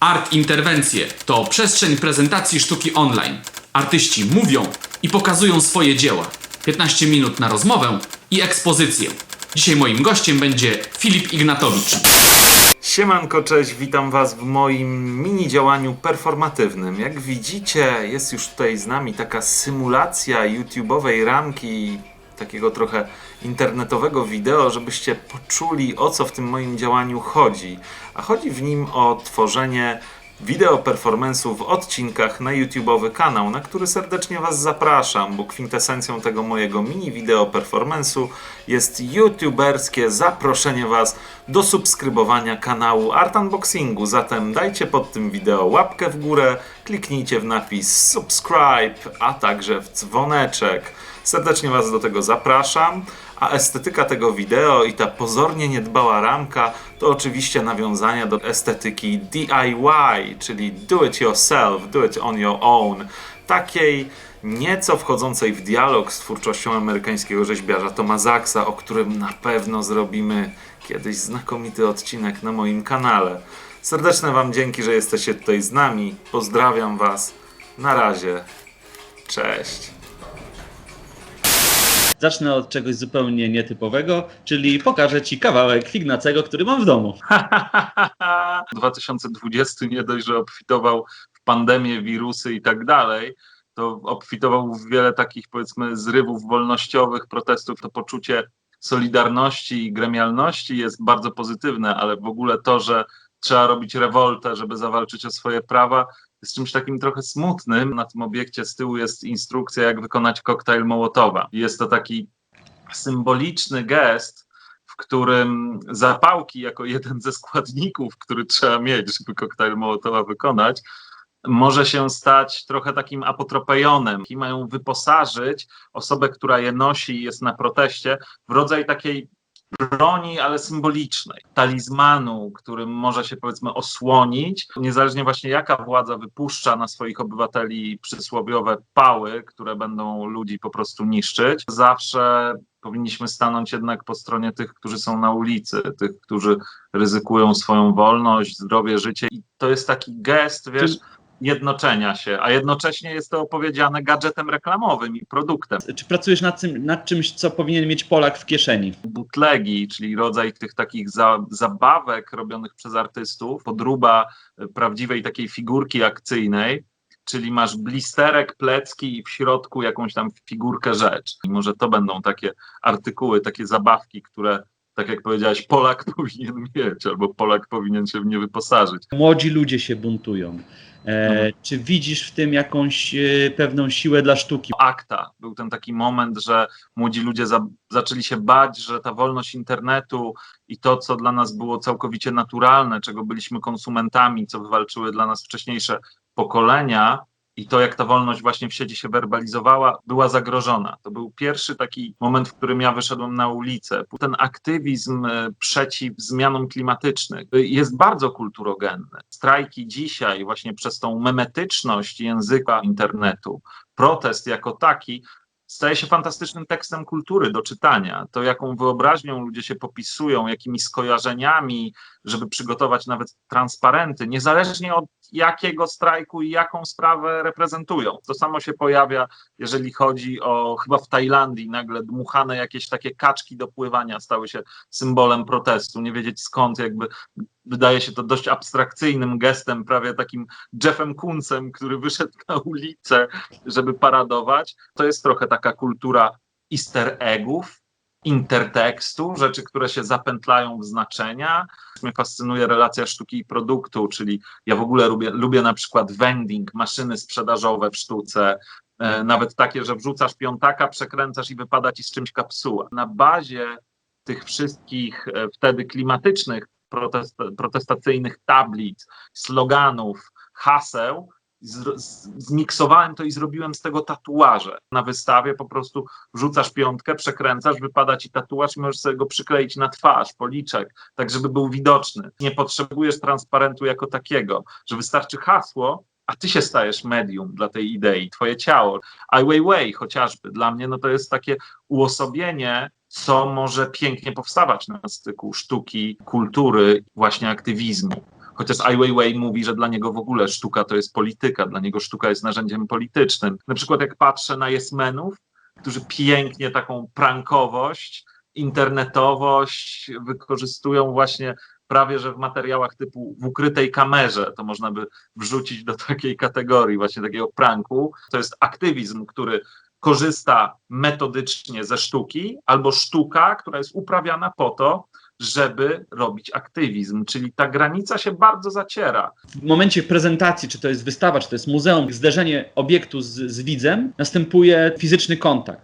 Art Interwencje to przestrzeń prezentacji sztuki online. Artyści mówią i pokazują swoje dzieła. 15 minut na rozmowę i ekspozycję. Dzisiaj moim gościem będzie Filip Ignatowicz. Siemanko, cześć, witam Was w moim mini działaniu performatywnym. Jak widzicie, jest już tutaj z nami taka symulacja YouTube'owej ramki, takiego trochę internetowego wideo, żebyście poczuli o co w tym moim działaniu chodzi. A chodzi w nim o tworzenie wideo performance'u w odcinkach na YouTube'owy kanał, na który serdecznie Was zapraszam, bo kwintesencją tego mojego mini wideo performance'u jest youtuberskie zaproszenie Was do subskrybowania kanału Art Unboxingu. Zatem dajcie pod tym wideo łapkę w górę, kliknijcie w napis subscribe, a także w dzwoneczek. Serdecznie Was do tego zapraszam. A estetyka tego wideo i ta pozornie niedbała ramka to oczywiście nawiązania do estetyki DIY, czyli do it yourself, do it on your own. Takiej nieco wchodzącej w dialog z twórczością amerykańskiego rzeźbiarza Toma Zaksa, o którym na pewno zrobimy kiedyś znakomity odcinek na moim kanale. Serdeczne Wam dzięki, że jesteście tutaj z nami. Pozdrawiam Was. Na razie. Cześć. Zacznę od czegoś zupełnie nietypowego, czyli pokażę Ci kawałek Fignacego, który mam w domu. 2020 nie dość, że obfitował w pandemię, wirusy i tak dalej, to obfitował w wiele takich powiedzmy zrywów wolnościowych, protestów. To poczucie solidarności i gremialności jest bardzo pozytywne, ale w ogóle to, że trzeba robić rewoltę, żeby zawalczyć o swoje prawa, jest czymś takim trochę smutnym. Na tym obiekcie z tyłu jest instrukcja, jak wykonać koktajl Mołotowa. Jest to taki symboliczny gest, w którym zapałki jako jeden ze składników, który trzeba mieć, żeby koktajl Mołotowa wykonać, może się stać trochę takim apotropejonem i mają wyposażyć osobę, która je nosi i jest na proteście, w rodzaj takiej broni, ale symbolicznej, talizmanu, którym może się powiedzmy osłonić, niezależnie właśnie jaka władza wypuszcza na swoich obywateli przysłowiowe pały, które będą ludzi po prostu niszczyć, zawsze powinniśmy stanąć jednak po stronie tych, którzy są na ulicy, tych, którzy ryzykują swoją wolność, zdrowie, życie i to jest taki gest, wiesz, jednoczenia się, a jednocześnie jest to opowiedziane gadżetem reklamowym i produktem. Czy pracujesz nad, tym, nad czymś, co powinien mieć Polak w kieszeni? Butlegi, czyli rodzaj tych takich za, zabawek robionych przez artystów, podruba e, prawdziwej takiej figurki akcyjnej, czyli masz blisterek, plecki i w środku jakąś tam figurkę rzecz. I może to będą takie artykuły, takie zabawki, które tak jak powiedziałeś, Polak powinien mieć, albo Polak powinien się w nie wyposażyć. Młodzi ludzie się buntują. E, Mhm. Czy widzisz w tym jakąś e, pewną siłę dla sztuki? akta. Był ten taki moment, że młodzi ludzie za, zaczęli się bać, że ta wolność internetu i to, co dla nas było całkowicie naturalne, czego byliśmy konsumentami, co wywalczyły dla nas wcześniejsze pokolenia, i to, jak ta wolność właśnie w sieci się werbalizowała, była zagrożona. To był pierwszy taki moment, w którym ja wyszedłem na ulicę. Ten aktywizm e, przeciw zmianom klimatycznym e, jest bardzo kulturogenny. Strajki dzisiaj, właśnie przez tą memetyczność języka internetu, protest jako taki staje się fantastycznym tekstem kultury do czytania. To, jaką wyobraźnią ludzie się popisują, jakimi skojarzeniami, żeby przygotować nawet transparenty, niezależnie od jakiego strajku i jaką sprawę reprezentują. To samo się pojawia, jeżeli chodzi o, chyba w Tajlandii nagle dmuchane jakieś takie kaczki do pływania stały się symbolem protestu. Nie wiedzieć skąd, jakby wydaje się to dość abstrakcyjnym gestem, prawie takim Jeffem Kuncem, który wyszedł na ulicę, żeby paradować. To jest trochę taka kultura easter eggów, intertekstu, rzeczy, które się zapętlają w znaczenia. Mnie fascynuje relacja sztuki i produktu, czyli ja w ogóle lubię, lubię na przykład vending, maszyny sprzedażowe w sztuce, e, nawet takie, że wrzucasz piątaka, przekręcasz i wypada ci z czymś kapsuła. Na bazie tych wszystkich e, wtedy klimatycznych protest, protestacyjnych tablic, sloganów, haseł, zmiksowałem to i zrobiłem z tego tatuaże. Na wystawie po prostu wrzucasz piątkę, przekręcasz, wypada ci tatuaż i możesz sobie go przykleić na twarz, policzek, tak żeby był widoczny. Nie potrzebujesz transparentu jako takiego, że wystarczy hasło, a ty się stajesz medium dla tej idei, twoje ciało. Ai Weiwei chociażby, dla mnie no to jest takie uosobienie co może pięknie powstawać na styku sztuki, kultury, właśnie aktywizmu. Chociaż Ai Weiwei mówi, że dla niego w ogóle sztuka to jest polityka, dla niego sztuka jest narzędziem politycznym. Na przykład jak patrzę na Jesmenów, którzy pięknie taką prankowość, internetowość wykorzystują właśnie prawie że w materiałach typu w ukrytej kamerze, to można by wrzucić do takiej kategorii właśnie takiego pranku. To jest aktywizm, który korzysta metodycznie ze sztuki, albo sztuka, która jest uprawiana po to, żeby robić aktywizm, czyli ta granica się bardzo zaciera. W momencie prezentacji, czy to jest wystawa, czy to jest muzeum, zderzenie obiektu z, z widzem, następuje fizyczny kontakt.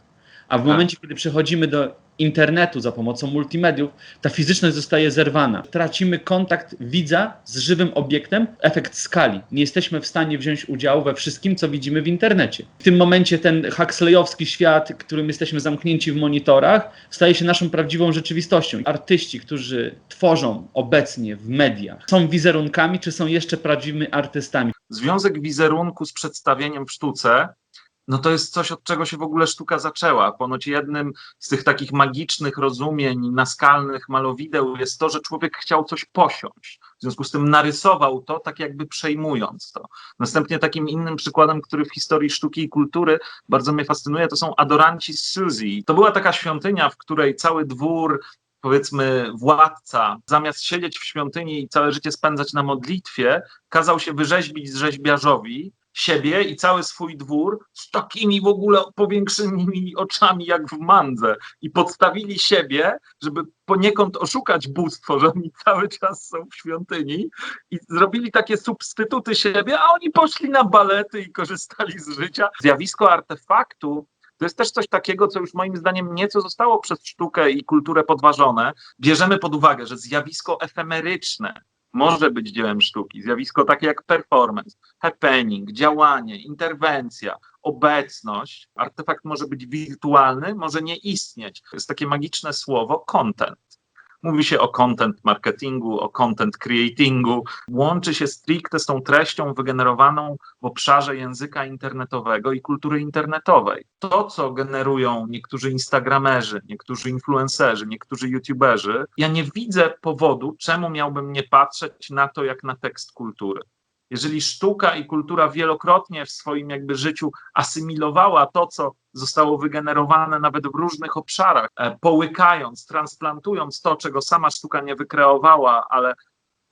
A w Tak. momencie, kiedy przechodzimy do internetu za pomocą multimediów, ta fizyczność zostaje zerwana. Tracimy kontakt widza z żywym obiektem, efekt skali. Nie jesteśmy w stanie wziąć udziału we wszystkim, co widzimy w internecie. W tym momencie ten Huxleyowski świat, którym jesteśmy zamknięci w monitorach, staje się naszą prawdziwą rzeczywistością. Artyści, którzy tworzą obecnie w mediach, są wizerunkami, czy są jeszcze prawdziwymi artystami? Związek wizerunku z przedstawieniem w sztuce, no to jest coś, od czego się w ogóle sztuka zaczęła. Ponoć jednym z tych takich magicznych rozumień naskalnych malowideł jest to, że człowiek chciał coś posiąść. W związku z tym narysował to, tak jakby przejmując to. Następnie takim innym przykładem, który w historii sztuki i kultury bardzo mnie fascynuje, to są adoranci Suzy. To była taka świątynia, w której cały dwór powiedzmy władca, zamiast siedzieć w świątyni i całe życie spędzać na modlitwie, kazał się wyrzeźbić z rzeźbiarzowi siebie i cały swój dwór z takimi w ogóle powiększonymi oczami jak w mandze i podstawili siebie, żeby poniekąd oszukać bóstwo, że oni cały czas są w świątyni i zrobili takie substytuty siebie, a oni poszli na balety i korzystali z życia. Zjawisko artefaktu to jest też coś takiego, co już moim zdaniem nieco zostało przez sztukę i kulturę podważone. Bierzemy pod uwagę, że zjawisko efemeryczne może być dziełem sztuki. Zjawisko takie jak performance, happening, działanie, interwencja, obecność. Artefakt może być wirtualny, może nie istnieć. To jest takie magiczne słowo content. Mówi się o content marketingu, o content creatingu. Łączy się stricte z tą treścią wygenerowaną w obszarze języka internetowego i kultury internetowej. To, co generują niektórzy instagramerzy, niektórzy influencerzy, niektórzy youtuberzy, ja nie widzę powodu, czemu miałbym nie patrzeć na to jak na tekst kultury. Jeżeli sztuka i kultura wielokrotnie w swoim jakby życiu asymilowała to, co zostało wygenerowane nawet w różnych obszarach, e, połykając, transplantując to, czego sama sztuka nie wykreowała, ale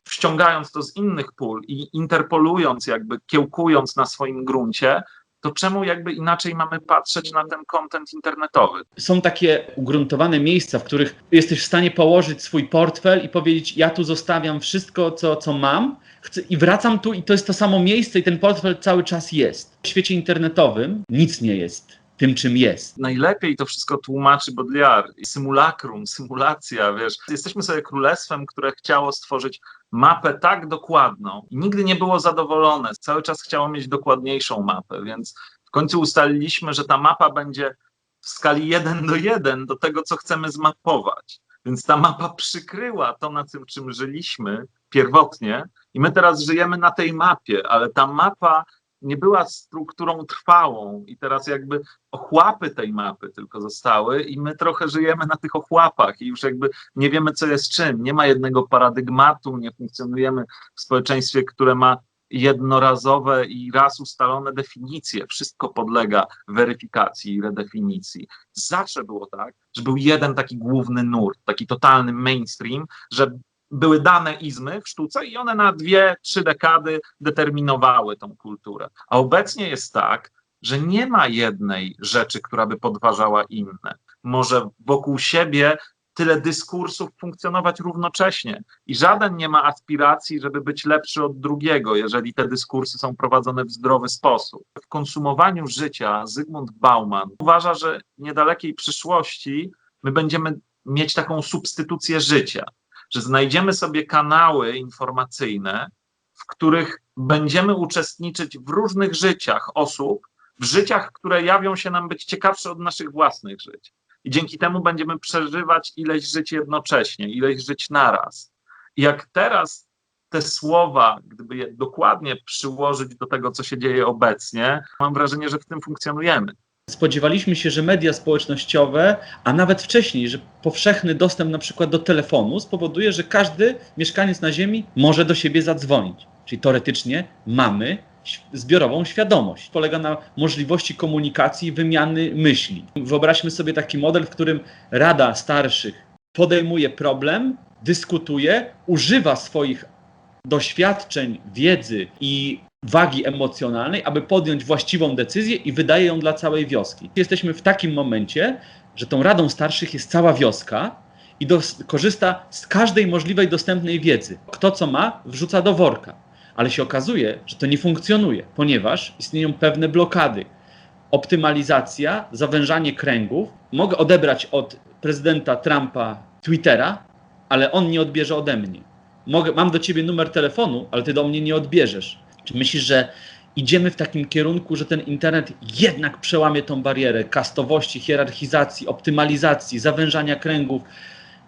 wciągając to z innych pól i interpolując, jakby kiełkując na swoim gruncie, to czemu jakby inaczej mamy patrzeć na ten kontent internetowy? Są takie ugruntowane miejsca, w których jesteś w stanie położyć swój portfel i powiedzieć: Ja tu zostawiam wszystko, co, co mam, chcę, i wracam tu, i to jest to samo miejsce, i ten portfel cały czas jest. W świecie internetowym nic nie jest tym, czym jest. najlepiej to wszystko tłumaczy Baudrillard. Symulakrum, symulacja, wiesz. Jesteśmy sobie królestwem, które chciało stworzyć mapę tak dokładną i nigdy nie było zadowolone. Cały czas chciało mieć dokładniejszą mapę, więc w końcu ustaliliśmy, że ta mapa będzie w skali 1 do 1 do tego, co chcemy zmapować. Więc ta mapa przykryła to, na tym, czym żyliśmy pierwotnie, i my teraz żyjemy na tej mapie, ale ta mapa nie była strukturą trwałą i teraz jakby ochłapy tej mapy tylko zostały i my trochę żyjemy na tych ochłapach i już jakby nie wiemy, co jest czym. Nie ma jednego paradygmatu, nie funkcjonujemy w społeczeństwie, które ma jednorazowe i raz ustalone definicje. Wszystko podlega weryfikacji i redefinicji. Zawsze było tak, że był jeden taki główny nurt, taki totalny mainstream, że były dane izmy w sztuce i one na dwie, trzy dekady determinowały tą kulturę. A obecnie jest tak, że nie ma jednej rzeczy, która by podważała inne. Może wokół siebie tyle dyskursów funkcjonować równocześnie i żaden nie ma aspiracji, żeby być lepszy od drugiego, jeżeli te dyskursy są prowadzone w zdrowy sposób. W konsumowaniu życia Zygmunt Bauman uważa, że w niedalekiej przyszłości my będziemy mieć taką substytucję życia że znajdziemy sobie kanały informacyjne, w których będziemy uczestniczyć w różnych życiach osób, w życiach, które jawią się nam być ciekawsze od naszych własnych żyć. I dzięki temu będziemy przeżywać ileś żyć jednocześnie, ileś żyć naraz. I jak teraz te słowa, gdyby je dokładnie przyłożyć do tego, co się dzieje obecnie, mam wrażenie, że w tym funkcjonujemy. Spodziewaliśmy się, że media społecznościowe, a nawet wcześniej, że powszechny dostęp na przykład do telefonu spowoduje, że każdy mieszkaniec na Ziemi może do siebie zadzwonić. Czyli teoretycznie mamy zbiorową świadomość. Polega na możliwości komunikacji wymiany myśli. Wyobraźmy sobie taki model, w którym Rada Starszych podejmuje problem, dyskutuje, używa swoich doświadczeń, wiedzy i wagi emocjonalnej, aby podjąć właściwą decyzję i wydaje ją dla całej wioski. Jesteśmy w takim momencie, że tą Radą Starszych jest cała wioska i korzysta z każdej możliwej dostępnej wiedzy. Kto co ma, wrzuca do worka. Ale się okazuje, że to nie funkcjonuje, ponieważ istnieją pewne blokady. Optymalizacja, zawężanie kręgów. Mogę odebrać od prezydenta Trumpa Twittera, ale on nie odbierze ode mnie. Mogę, mam do ciebie numer telefonu, ale ty do mnie nie odbierzesz. Czy myślisz, że idziemy w takim kierunku, że ten internet jednak przełamie tą barierę kastowości, hierarchizacji, optymalizacji, zawężania kręgów?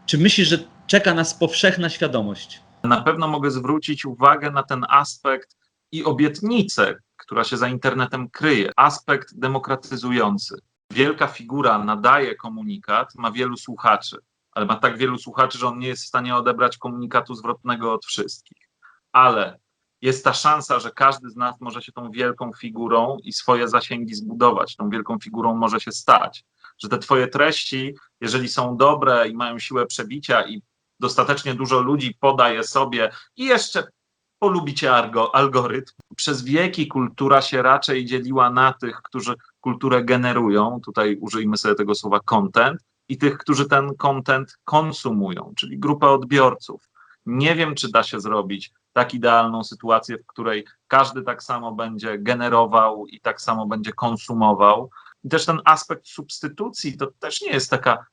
Czy myślisz, że czeka nas powszechna świadomość? Na pewno mogę zwrócić uwagę na ten aspekt i obietnicę, która się za internetem kryje, aspekt demokratyzujący. Wielka figura nadaje komunikat, ma wielu słuchaczy, ale ma tak wielu słuchaczy, że on nie jest w stanie odebrać komunikatu zwrotnego od wszystkich. Ale jest ta szansa, że każdy z nas może się tą wielką figurą i swoje zasięgi zbudować, tą wielką figurą może się stać. Że te twoje treści, jeżeli są dobre i mają siłę przebicia i dostatecznie dużo ludzi podaje sobie i jeszcze polubicie algorytm. Przez wieki kultura się raczej dzieliła na tych, którzy kulturę generują, tutaj użyjmy sobie tego słowa content, i tych, którzy ten content konsumują, czyli grupę odbiorców. Nie wiem, czy da się zrobić tak idealną sytuację, w której każdy tak samo będzie generował i tak samo będzie konsumował. I też ten aspekt substytucji to też nie jest taka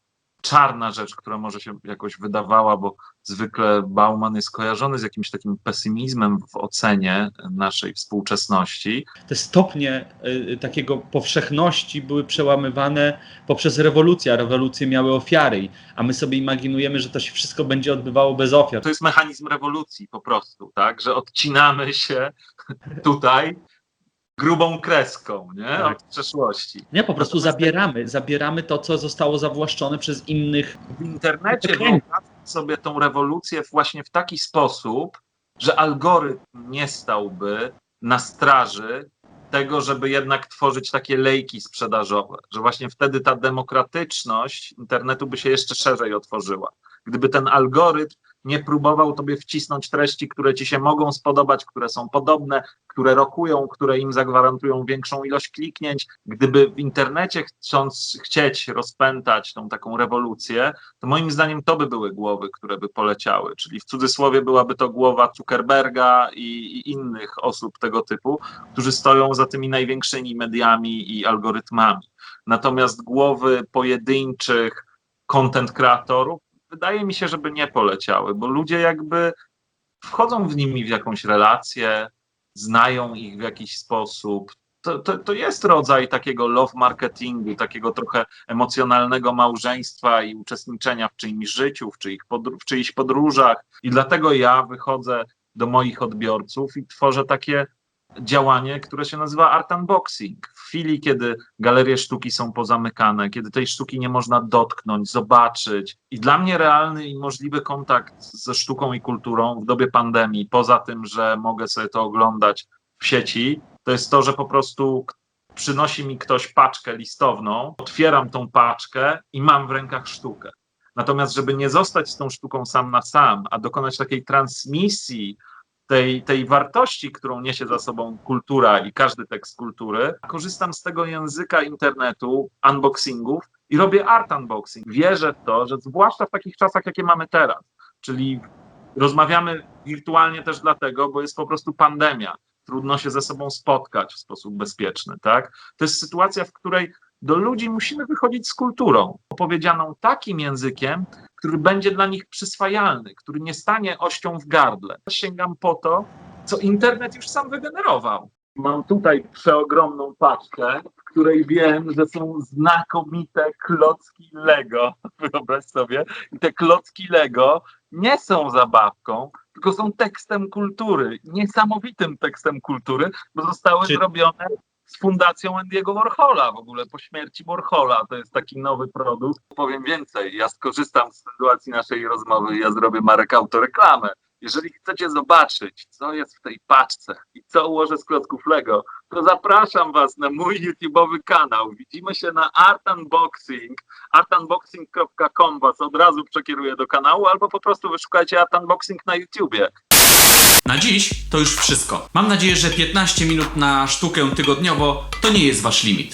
czarna rzecz, która może się jakoś wydawała, bo zwykle Bauman jest kojarzony z jakimś takim pesymizmem w ocenie naszej współczesności. Te stopnie y, takiego powszechności były przełamywane poprzez rewolucję, a rewolucje miały ofiary, a my sobie imaginujemy, że to się wszystko będzie odbywało bez ofiar. To jest mechanizm rewolucji po prostu, tak, że odcinamy się tutaj grubą kreską, nie, Tak. od przeszłości. Nie, po prostu zabieramy, zabieramy to, co zostało zawłaszczone przez innych. w internecie wyobrażam sobie tą rewolucję właśnie w taki sposób, że algorytm nie stałby na straży tego, żeby jednak tworzyć takie lejki sprzedażowe, że właśnie wtedy ta demokratyczność internetu by się jeszcze szerzej otworzyła. Gdyby ten algorytm nie próbował tobie wcisnąć treści, które ci się mogą spodobać, które są podobne, które rokują, które im zagwarantują większą ilość kliknięć. Gdyby w internecie chcąc chcieć rozpętać tą taką rewolucję, to moim zdaniem to by były głowy, które by poleciały, czyli w cudzysłowie byłaby to głowa Zuckerberga i, i innych osób tego typu, którzy stoją za tymi największymi mediami i algorytmami. Natomiast głowy pojedynczych content kreatorów wydaje mi się, żeby nie poleciały, bo ludzie jakby wchodzą w nimi w jakąś relację, znają ich w jakiś sposób. To, to, to jest rodzaj takiego love marketingu, takiego trochę emocjonalnego małżeństwa i uczestniczenia w czyimś życiu, w, czyich w czyichś podróżach. I dlatego ja wychodzę do moich odbiorców i tworzę takie działanie, które się nazywa art unboxing. W chwili, kiedy galerie sztuki są pozamykane, kiedy tej sztuki nie można dotknąć, zobaczyć. I dla mnie realny i możliwy kontakt ze sztuką i kulturą w dobie pandemii, poza tym, że mogę sobie to oglądać w sieci, to jest to, że po prostu przynosi mi ktoś paczkę listowną, otwieram tą paczkę i mam w rękach sztukę. Natomiast, żeby nie zostać z tą sztuką sam na sam, a dokonać takiej transmisji tej, tej wartości, którą niesie za sobą kultura i każdy tekst kultury, korzystam z tego języka internetu, unboxingów i robię art unboxing. Wierzę w to, że zwłaszcza w takich czasach, jakie mamy teraz, czyli rozmawiamy wirtualnie też dlatego, bo jest po prostu pandemia. Trudno się ze sobą spotkać w sposób bezpieczny, tak? To jest sytuacja, w której do ludzi musimy wychodzić z kulturą, opowiedzianą takim językiem, który będzie dla nich przyswajalny, który nie stanie ością w gardle. Sięgam po to, co internet już sam wygenerował. Mam tutaj przeogromną paczkę, w której wiem, że są znakomite klocki Lego. Wyobraź sobie. I te klocki Lego nie są zabawką, tylko są tekstem kultury. Niesamowitym tekstem kultury, bo zostały Czy- zrobione z fundacją Andy'ego Warhola w ogóle po śmierci Warhola. To jest taki nowy produkt. Powiem więcej, ja skorzystam z sytuacji naszej rozmowy ja zrobię Marek autoreklamę. Jeżeli chcecie zobaczyć, co jest w tej paczce i co ułożę z klocków Lego, to zapraszam Was na mój YouTube'owy kanał. Widzimy się na Art Unboxing. artunboxing.com Was od razu przekieruje do kanału, albo po prostu wyszukajcie Art Unboxing na YouTubie. Na dziś to już wszystko. Mam nadzieję, że 15 minut na sztukę tygodniowo to nie jest wasz limit.